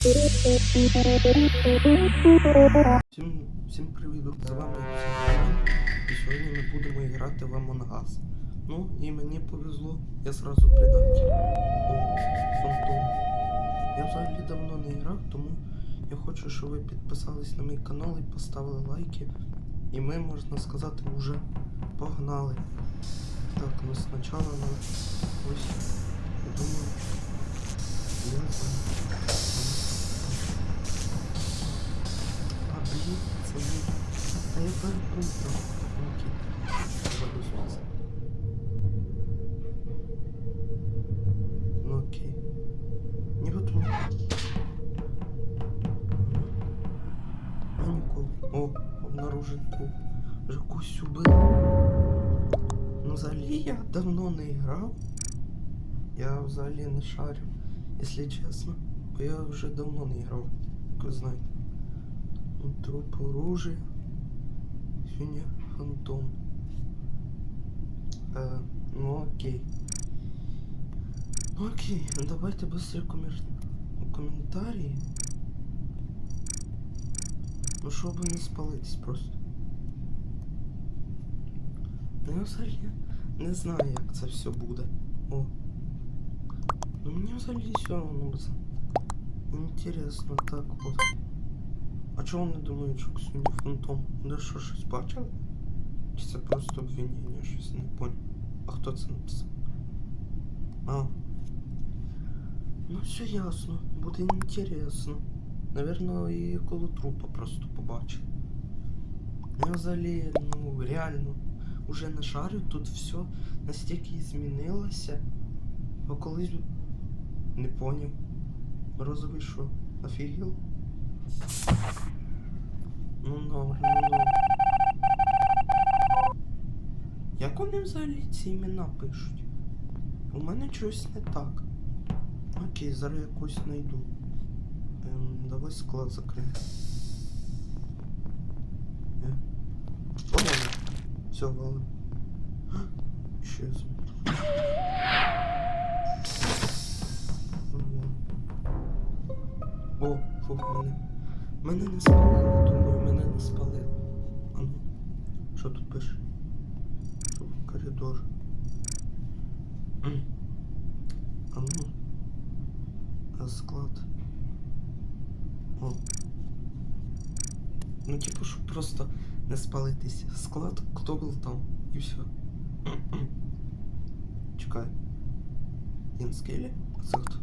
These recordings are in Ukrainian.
Всім, всім привіт, з вами Оксана. І сьогодні ми будемо грати в Among Us. Ну, і мені повезло, я сразу предатель. Фантом. Я взагалі давно не грав, тому я хочу, щоб ви підписались на мій канал і поставили лайки. І ми, можна сказати, вже погнали. Так, ну спочатку нам ось, я думаю, я знаю. А, я перепутав. Ну окей. Не вот тут. О, обнаружен труп. Вже когось. Ну, взагалі я давно не грав. Я взагалі не шарю, якщо чесно. Бо я вже давно не грав, як ви знаєте. Труп оружия. Синя фантом. Е, ну окей. Ну, Окей, ну, давайте быстрее комер... коментарі. Ну щоб не спалитись просто. Ну я взагалі не знаю, як це все буде. О. Ну мені взагалі все одно це. Інтересно, так от. А чого вони думають, що Ксюня фантом? Вони що, щось бачили? Чи це просто обвинення, щось не понял. А хто це написав? А. Ну все ясно, буде інтересно. Наверно, і коло трупа просто побачив. Я взагалі, ну, реально, уже не шарю, тут все настільки змінилося. А колись не поняв. Розовий що? Офігел? Ну норм, ну норм. Як вони взагалі ці імена пишуть? У мене щось не так. Окей, зараз якусь знайду. Ем, давай склад закриємо. Е. Все, валим. Щез. О, фух, мене. Мене не спалили, думаю, мене не спалили. А ну, що тут пише? Що коридор. М. А склад. О. Ну, типу, щоб просто не спалитись. Склад, хто був там, і все. Чекай. Інскелі? А це хто?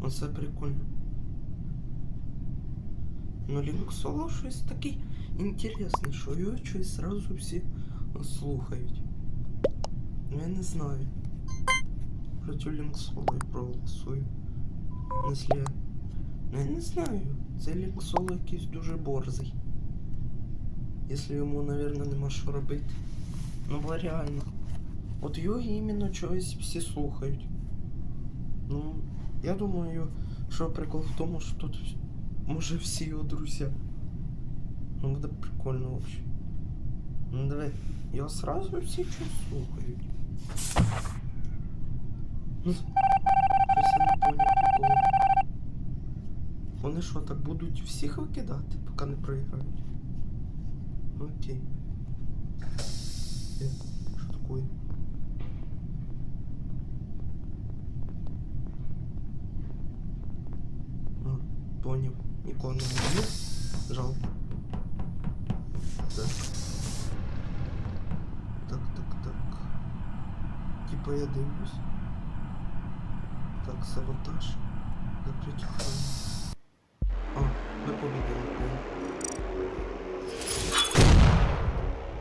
Оце прикольно. Ну, Лінк Соло щось такий інтересний, що його щось зразу всі слухають. Ну я не знаю. Проти Лінк Соло я проголосую. Якщо. Ну я не знаю. Цей Лінк Соло якийсь дуже борзий. Якщо йому, наверное, нема що робити. Ну бо реально. От його іменно чогось всі слухають. Ну, я думаю, що прикол в тому, що тут може всі його друзі. Ну, буде прикольно вообще. Ну давай, його сразу всі щось слухають. Ну, щось я не поняв приколу. Вони що, так будуть всіх викидати, поки не проіграють? Ну, Окей. Що такое? Понял. Нікого не. Жалко. Так. Так, так, так. Типа я дивлюсь. Так, саботаж. Закрыть охрану. А, победили, понял.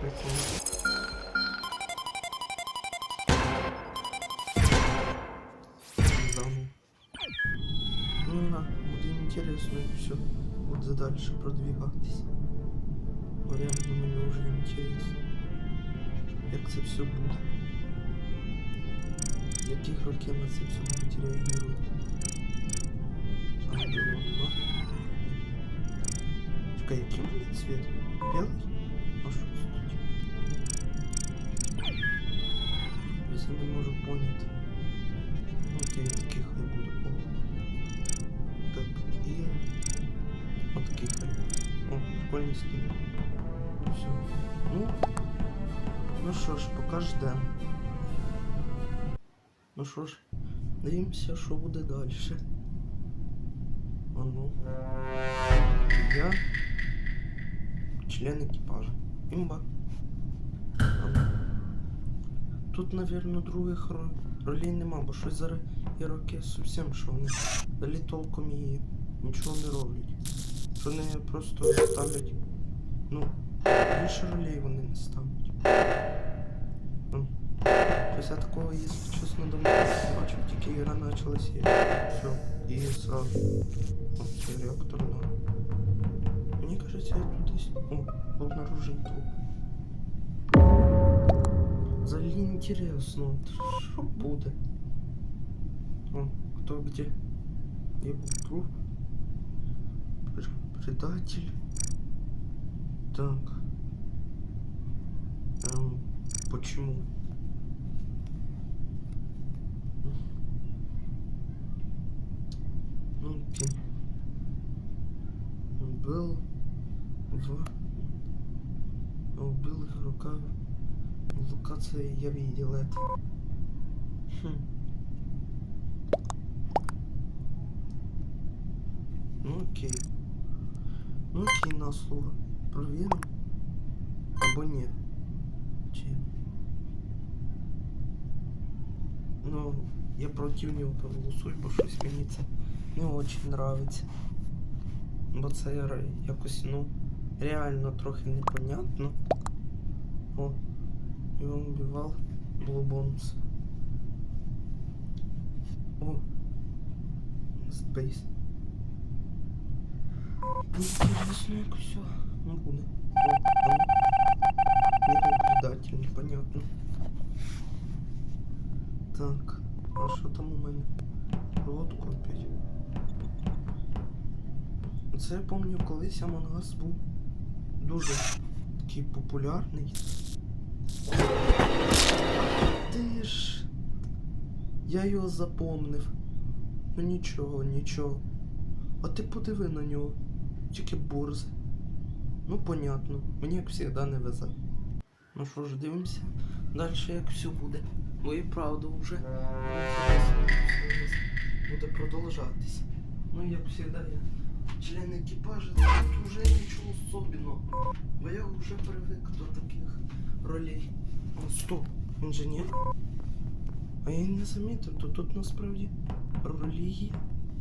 Прикольно. Буде інтересно і все. Буде дальше продвигатись. Ну реально мені вже інтересно. Як це все буде. Які роки на це все будуть реагувати. А, білого нема. Чекай, який мене цвет? Білий? А що це тут? Я не можу поняти. Окей, такий хай буде. О. І... Отакий. О, прикольний скін. Все. Ну. Ну що ж, поки ждем. Ну що ж, дивимося, що буде далі. Ну. Я член екіпажа. Імба. Ну. Тут, напевно, других ролей нема, бо щось зараз іроки зовсім що вони далі толком і нічого не роблять. Що вони просто ставлять. Ну, більше ролей вони не ставлять. Ну, Щось я такого, якщо чесно, давно не бачив, тільки ігра почалася і все, і сразу. О, це реактор, да. Мені кажеться, я тут десь. О, обнаружен труп. Взагалі інтересно, що буде? О, хто где? Я був труп. Пр- Предатель. Так. Эм, почему? Ну, окей. Был в... Убил игрока. В локации я видел это. Хм. Ну окей. Ну окей, на слово. Проверим. Або нет. Чи... Ну, я против нього проголосую, бо щось мені це не очень нравиться. Бо це ре- якось, ну, реально трохи непонятно. О, і він вбивав Блубонус. О, Space. Буде. Не був непонятно. Так, а що там у мене? Проводку опять. Це я пам'ятаю, колись Among був дуже такий популярний. Ти ж. Я його запомнив. Ну нічого, нічого. А ти подиви на нього. Тільки борзи. Ну, понятно. Мені як завжди не везе. Ну що ж, дивимося. Далі як все буде. Бо і правда вже. буде продовжатися. Ну, як завжди, я член екіпажа, тут вже нічого особливого. Бо я вже привик до таких ролей. О, стоп, інженер. А я не замітив, то тут насправді ролі є.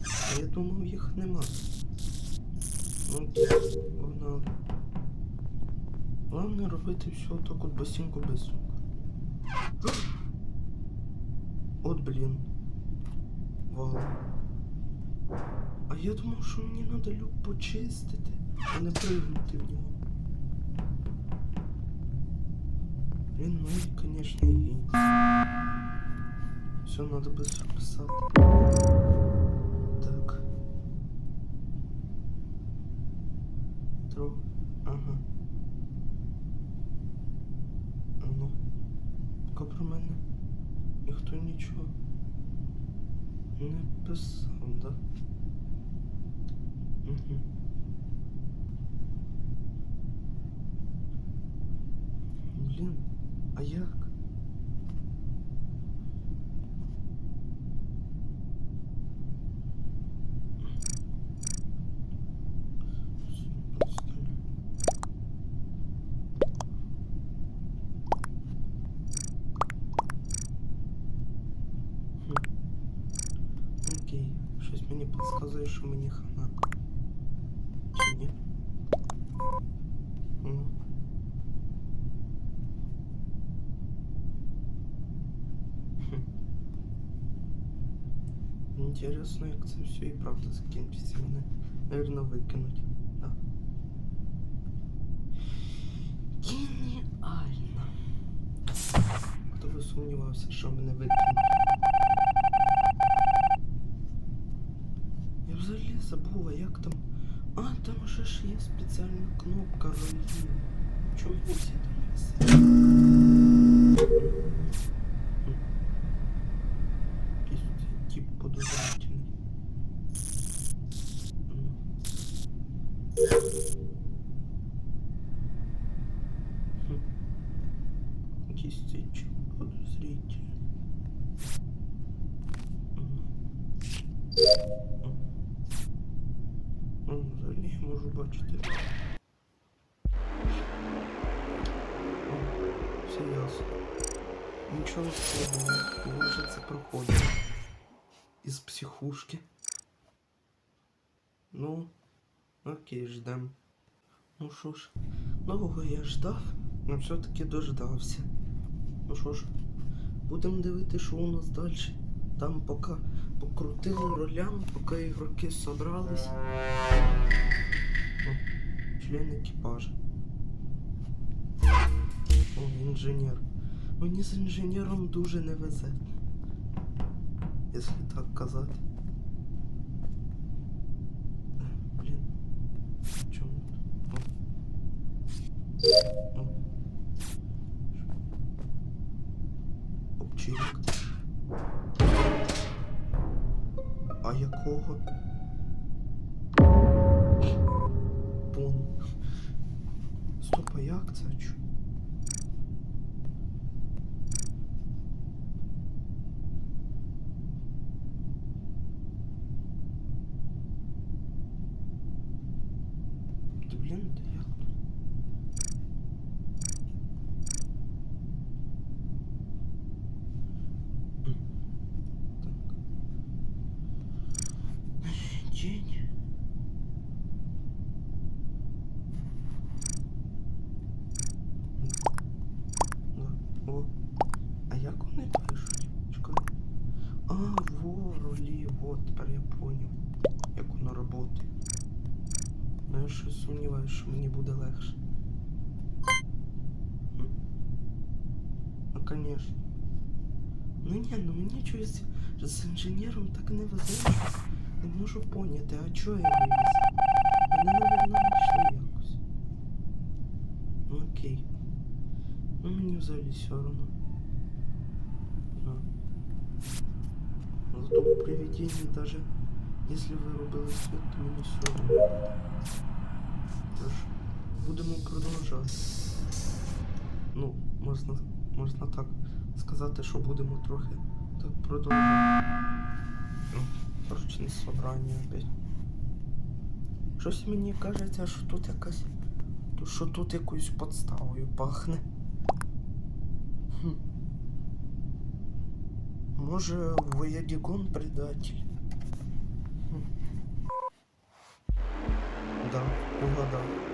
А я думав, їх нема. Ну, погнали. Главное робити все так от басінку бистренько. От блін. Вау. А я думав, що мені треба люк почистити, а не пригнути в нього. Блін, ну і, конечно, і. Все, надо быстро писати. Так. мені підказує, що мені хана. Чи ні? Ну. Хм. Інтересно, як це все і правда закінчиться. Мене, наверное, викинуть. Да. Геніально. Хто би сумнівався, що мене викинуть? забула, як там. А, там уже ж є спеціальна кнопка. Чому всі там висить? Якийсь тип подозрительний. Ждем. Ну що ж, довго я ждав, але все-таки дождався. Ну що ж, будемо дивитися, що у нас далі. Там поки покрутили ролями, поки ігроки собрались. Член екіпажа. О, інженер. Мені з інженером дуже не везе. Якщо так казати. Та блін, та як тут? М, Так. День. Да. О. А як вони пишуть? Чекай. А, во, ролі, вот, тепер я поняв, як воно працює. Ну я щось сумніваюся, що мені буде легше. М. Конечно. Ну ні, ну мені чогось з інженером так не везе. Не можу поняти, а чого я вивіз? Вони, мабуть, знайшли якось. Окей. Ну мені взагалі все одно. Зато в привидении даже если ви робили світ, то мені все одно. Тож, будемо продовжати. Ну, можна, можна так сказати, що будемо трохи так продовжувати. Ну, Ручне собрання опять. Щось мені кажеться, що тут якась. Що тут якоюсь подставою пахне. Хм. Може, Воядігон предатель? Хм. Да, угадал.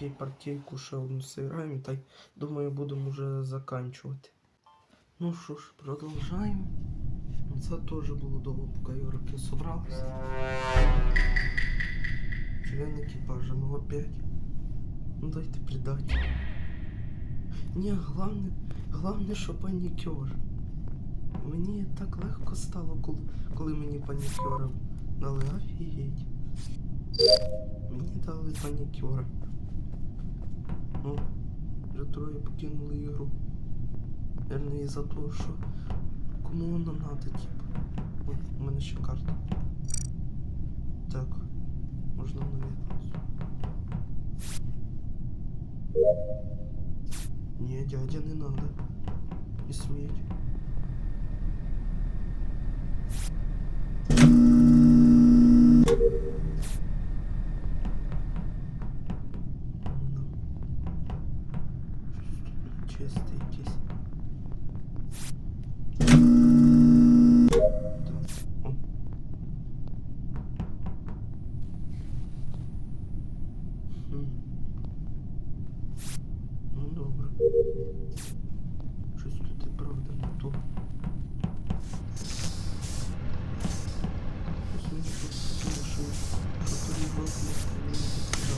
Окей, партійку ще одну сыграем, та й думаю, будемо уже заканчувати. Ну що ж, продовжаємо. Це теж було довго, поки ігроки собралися. Член екіпажа, ну опять. Ну дайте предать. Ні, главне, главне, що панікер. Мені так легко стало, коли, коли мені панікера дали офігеть. Мені дали панікера. Ну, вже троє покинули ігру. Наверное, із-за того, що кому воно надо, типу. Ой, у мене ще карта. Так, можна навіть. Не, дядя, не надо. Не сметь.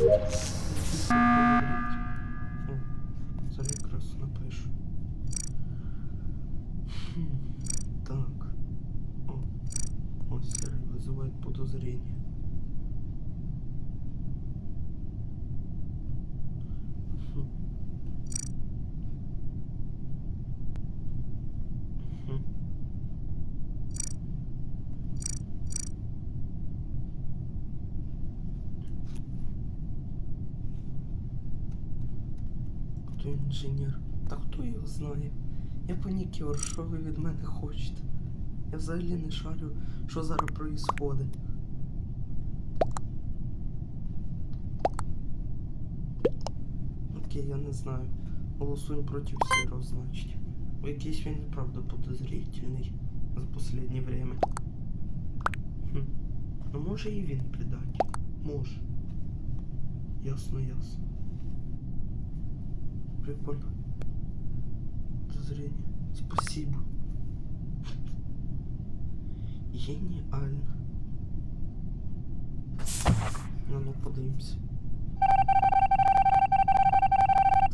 Yeah. Інженер. Та хто його знає? Я панікер, що ви від мене хочете? Я взагалі не шарю, що зараз проїсходить. Окей, я не знаю. Голосуємо проти сірого, значить. Якийсь він правда подозрительний за последнє время. Хм. Ну може і він предатель. Може. Ясно, ясно. Прикольно. Подозрение. Спасибо. Геніально. Ну, ну подивимся.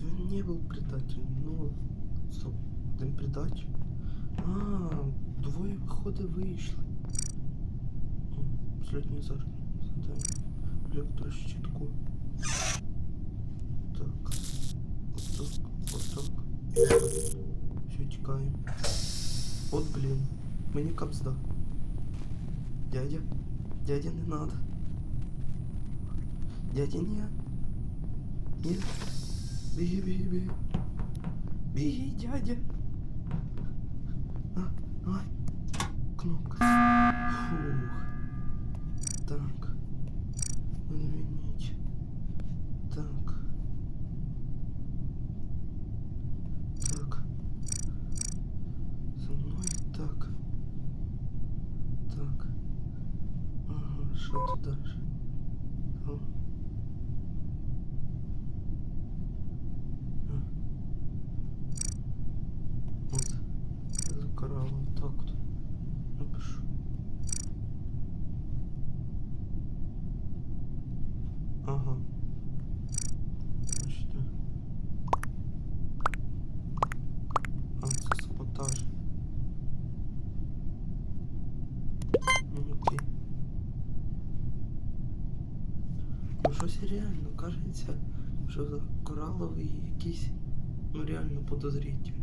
Він не був предателем, ну. Стоп, один предатель. А, двоє виходи вийшли. Последнє зараз задання. Електрощитку. Так. Отак, отак. Все, тікаємо. От блін. Мені капзда. Дядя. Дядя не надо. Дядя не. Нет. Беги, беги, беги. Беги, дядя. А, а. Кнопка. Фух. Щось реально кажеться, що за кораловий якийсь, ну реально подозрительний.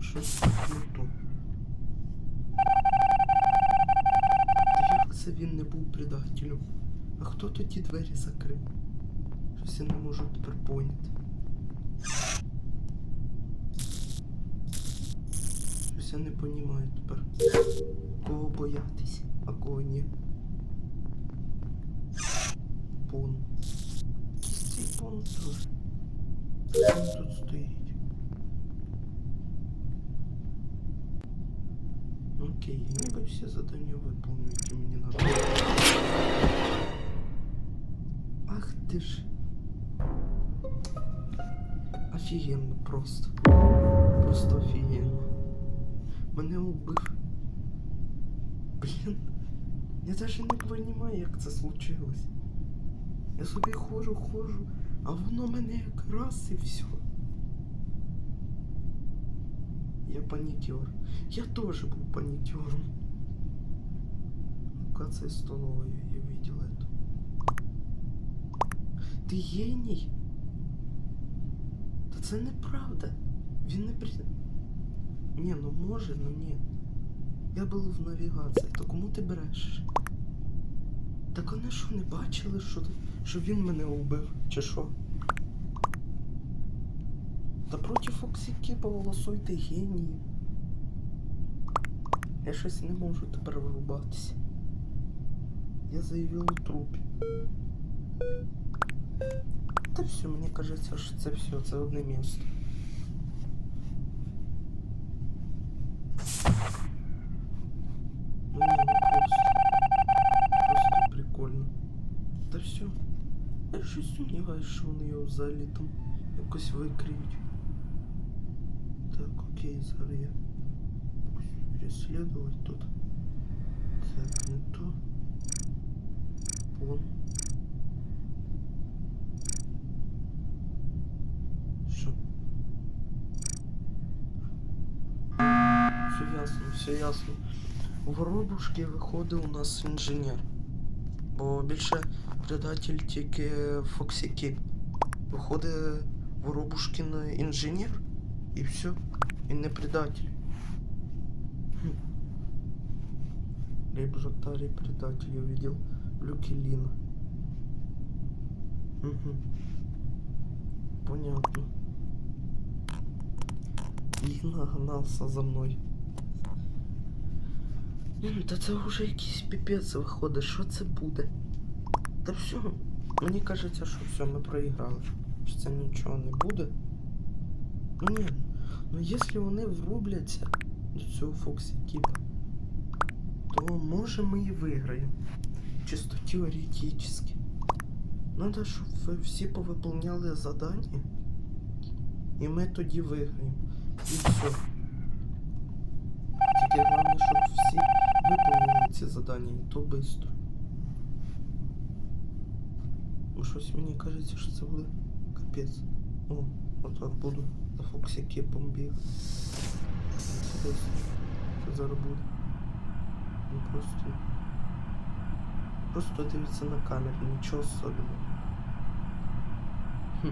Щось не то. Як це він не був предателем? А хто тоді двері закрив? Щось я не можу тепер поняти. Щось я не розумію тепер. Кого боятись, а кого ні. Пон. Цей пон теж. Він тут стоїть. Окей, я ніби всі задання виповнюю, які мені надо. Ах ти ж. Офігенно просто. Просто офігенно. Мене убив. Блін. Я даже не розумію, як це случилось. Я собі ходжу, ходжу, а воно мене як раз і все. Я панікер. Я теж був панікером. Це столовою я видел это. Ти геній? Та це неправда. Він не при... Ні, ну може, ну ні. Я був в навігації, то кому ти брешеш? Так вони що, не бачили, що, що він мене убив, чи що? Та проти Фоксіки голосуйте генії. Я щось не можу тепер вирубатися. Я заявив у трупі. Та все, мені кажеться, що це все, це одне місто. Ну ні, ну просто. Просто прикольно. Та все. Я щось сумніваюся, що вони його взагалі там якось викриють. Так, окей, зараз я переслідувати тут. Так, не то. Вон. Що? Все ясно, все ясно. В Воробушки виходить у нас інженер. Бо більше предатель тільки Фоксі Кіп. Виходить Воробушкін інженер і все. Він не предатель. Хм. Рейбжатарий предатель я увидел. Люкелина. Угу. Понятно. Ліна гнався за мною. Блін, та це вже якийсь піпець виходить, що це буде? Та все, мені кажеться, що все, ми проіграли. Що це нічого не буде. Ну ні, ну якщо вони врубляться до цього Фоксі Кіпа, то може ми і виграємо. Чисто теоретично. Надо, щоб ви всі повиповняли задання. І ми тоді виграємо. І все. Тільки головне, щоб всі виповнили ці задання, і то швидко. Ну щось мені кажеться, що це буде капець. О, отак буду за Фоксі Кіпом бігати. Інтересно, зараз буде. Ну просто. Просто дивиться на камеру, нічого особливого. Хм.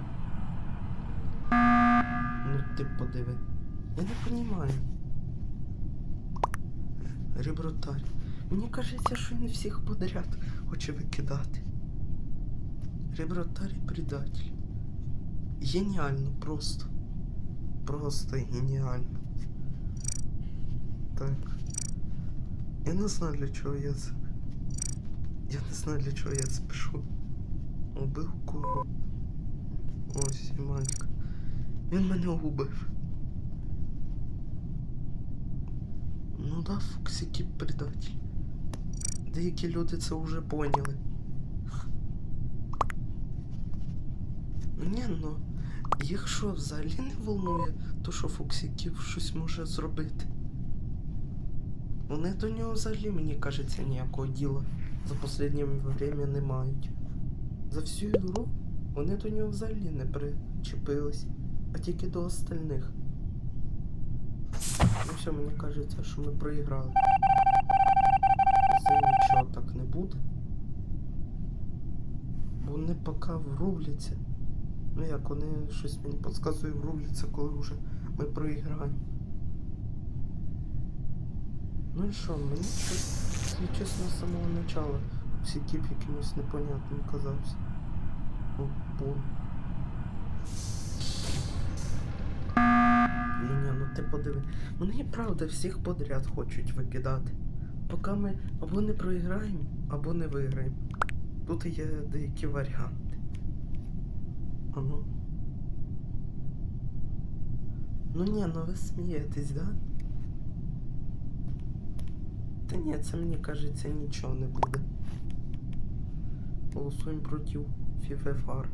Ну ти подиви. Я не розумію. Ребротарь. Мені кажеться, що він всіх подряд хоче викидати. Ребротарь предатель. Геніально просто. Просто геніально. Так. Я не знаю для чого я це. Я не знаю для чого я це пишу. Убив кого. Ось і мальчик. Він мене убив. Ну да, Фоксики предатель. Деякі люди це вже поняли. Ні, ну, якщо взагалі не волнує, то що Фоксиків щось може зробити. Вони до нього взагалі, мені кажеться, ніякого діла за останнє время не мають. За всю ігру вони до нього взагалі не причепились, а тільки до остальних. Ну все, мені кажеться, що ми проіграли. Це нічого так не буде. Вони поки врубляться. Ну як вони щось мені підказує врубляться, коли вже ми проіграємо. Ну і що, мені щось, якщо чесно, з самого начала всі кіп якимось непонятним казався. О, бо. Ліня, ну ти подиви. Вони правда всіх подряд хочуть викидати. Поки ми або не проіграємо, або не виграємо. Тут є деякі варіанти. А ну. Ну ні, ну ви смієтесь, да? Та ні, це мені кажеться нічого не буде. Голосуємо проти Фіфефар.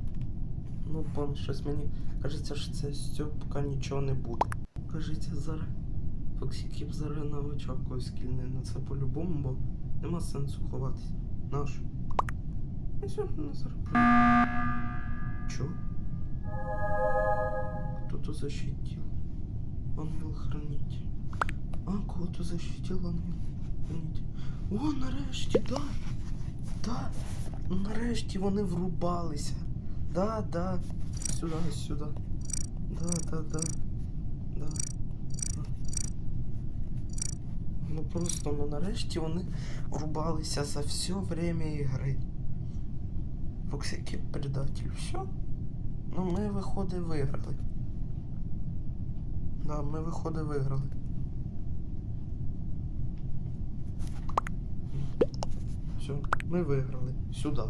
Ну, пон, щось мені кажеться, що це з цього поки нічого не буде. Кажеться, зараз Фоксікіп зараз очах когось кільне на це по-любому, бо нема сенсу ховатись. Наш. Я сьогодні не зараз. Чо? Кто-то защитил. Ангел-хранитель. А, кого-то защитил ангел-хранитель. О, нарешті, да! Да! Нарешті вони врубалися. Да, да. Сюди, сюди. Да, да, да. Да. Ну просто, ну нарешті вони врубалися за все время ігри. Фоксики предатель. Все. Ну ми виходить виграли. Да, ми виходить виграли. Все, ми виграли. Сюди.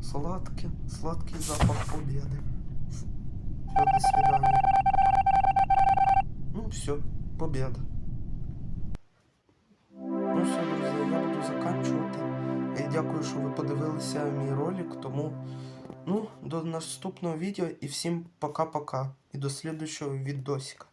Сладкий, сладкий запах победы. Все, до. Ну все, победа. Дякую, що ви подивилися мій ролик. Тому ну, до наступного відео і всім пока-пока. І до слідущого відосика.